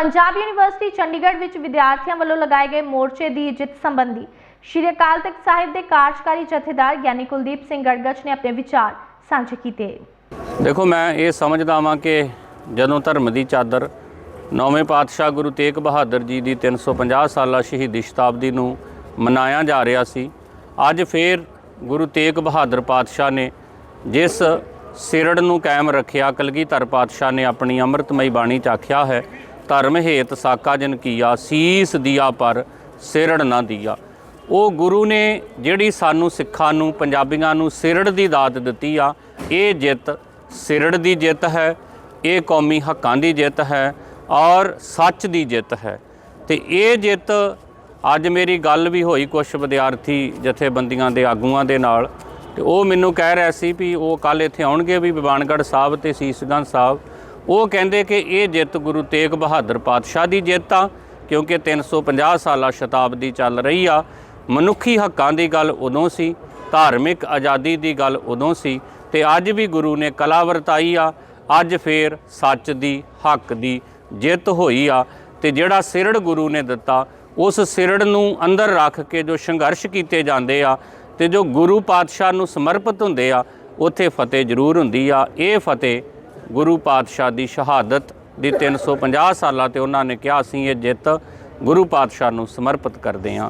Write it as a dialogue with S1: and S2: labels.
S1: Punjab university Chandigarh ਵਿੱਚ ਵਿਦਿਆਰਥੀਆਂ ਵੱਲੋਂ ਲਗਾਏ ਗਏ ਮੋਰਚੇ ਦੀ ਜਿੱਤ ਸੰਬੰਧੀ ਸ਼੍ਰੀ ਅਕਾਲ ਤਖਤ ਸਾਹਿਬ ਦੇ ਕਾਰਜਕਾਰੀ ਜਥੇਦਾਰ ਗਿਆਨੀ ਕੁਲਦੀਪ ਸਿੰਘ ਗੜਗੜ ਨੇ ਆਪਣੇ ਵਿਚਾਰ ਸਾਂਝੇ ਕੀਤੇ।
S2: ਦੇਖੋ, ਮੈਂ ਇਹ ਸਮਝਦਾ ਵਾਂ ਕਿ ਜਦੋਂ ਧਰਮ ਦੀ ਚਾਦਰ ਨੌਵੇਂ ਪਾਤਸ਼ਾਹ ਗੁਰੂ ਤੇਗ ਬਹਾਦਰ ਜੀ ਦੀ 350 ਸਾਲਾ ਸ਼ਹੀਦੀ ਸ਼ਤਾਬਦੀ ਨੂੰ ਮਨਾਇਆ ਜਾ ਰਿਹਾ ਸੀ, ਅੱਜ ਫੇਰ ਗੁਰੂ ਤੇਗ ਬਹਾਦਰ ਪਾਤਸ਼ਾਹ ਨੇ ਜਿਸ ਸਿਰੜ ਨੂੰ ਕਾਇਮ ਰੱਖਿਆ, ਕਲਗੀਧਰ ਪਾਤਸ਼ਾਹ ਨੇ ਆਪਣੀ ਅੰਮ੍ਰਿਤਮਈ ਬਾਣੀ ਚ ਆਖਿਆ ਹੈ ਧਰਮ ਹੇਤ ਸਾਕਾ ਜਨ ਕੀਆ, ਸੀਸ ਦਿਆ ਪਰ ਸਿਰੜ ਨਾ ਦਿਆ। ਉਹ ਗੁਰੂ ਨੇ ਜਿਹੜੀ ਸਾਨੂੰ ਸਿੱਖਾਂ ਨੂੰ, ਪੰਜਾਬੀਆਂ ਨੂੰ ਸਿਰੜ ਦੀ ਦਾਤ ਦਿੱਤੀ ਆ, ਇਹ ਜਿੱਤ ਸਿਰੜ ਦੀ ਜਿੱਤ ਹੈ, ਇਹ ਕੌਮੀ ਹੱਕਾਂ ਦੀ ਜਿੱਤ ਹੈ ਔਰ ਸੱਚ ਦੀ ਜਿੱਤ ਹੈ। ਤੇ ਇਹ ਜਿੱਤ ਅੱਜ ਮੇਰੀ ਗੱਲ ਵੀ ਹੋਈ ਕੁਝ ਵਿਦਿਆਰਥੀ ਜਥੇਬੰਦੀਆਂ ਦੇ ਆਗੂਆਂ ਦੇ ਨਾਲ। ਤੇ ਉਹ ਮੈਨੂੰ ਕਹਿ ਰਿਹਾ ਸੀ ਵੀ ਉਹ ਕੱਲ ਇੱਥੇ ਆਉਣਗੇ ਵੀ ਬਿਬਾਨਗੜ੍ਹ ਸਾਹਿਬ ਤੇ ਸੀਸਗੰਜ ਸਾਹਿਬ। ਉਹ ਕਹਿੰਦੇ ਕਿ ਇਹ ਜਿੱਤ ਗੁਰੂ ਤੇਗ ਬਹਾਦਰ ਪਾਤਸ਼ਾਹ ਦੀ ਜਿੱਤ ਆ, ਕਿਉਂਕਿ 350 ਸਾਲਾ ਸ਼ਤਾਬਦੀ ਚੱਲ ਰਹੀ ਆ। ਮਨੁੱਖੀ ਹੱਕਾਂ ਦੀ ਗੱਲ ਉਦੋਂ ਸੀ, ਧਾਰਮਿਕ ਆਜ਼ਾਦੀ ਦੀ ਗੱਲ ਉਦੋਂ ਸੀ ਤੇ ਅੱਜ ਵੀ ਗੁਰੂ ਨੇ ਕਲਾ ਵਰਤਾਈ ਆ। ਅੱਜ ਫੇਰ ਸੱਚ ਦੀ, ਹੱਕ ਦੀ ਜਿੱਤ ਹੋਈ ਆ ਤੇ ਜਿਹੜਾ ਸਿਰੜ ਗੁਰੂ ਨੇ ਦਿੱਤਾ, ਉਸ ਸਿਰੜ ਨੂੰ ਅੰਦਰ ਰੱਖ ਕੇ ਜੋ ਸੰਘਰਸ਼ ਕੀਤੇ ਜਾਂਦੇ ਆ ਤੇ ਜੋ ਗੁਰੂ ਪਾਤਸ਼ਾਹ ਨੂੰ ਸਮਰਪਿਤ ਹੁੰਦੇ ਆ, ਉੱਥੇ ਫਤਿਹ ਜ਼ਰੂਰ ਹੁੰਦੀ ਆ। ਇਹ ਫਤਿਹ ਗੁਰੂ ਪਾਤਸ਼ਾਹ ਦੀ ਸ਼ਹਾਦਤ ਦੀ 350 ਸਾਲਾਂ ਤੇ ਉਹਨਾਂ ਨੇ ਕਿਹਾ, ਅਸੀਂ ਇਹ ਜਿੱਤ ਗੁਰੂ ਪਾਤਸ਼ਾਹ ਨੂੰ ਸਮਰਪਿਤ ਕਰਦੇ ਹਾਂ।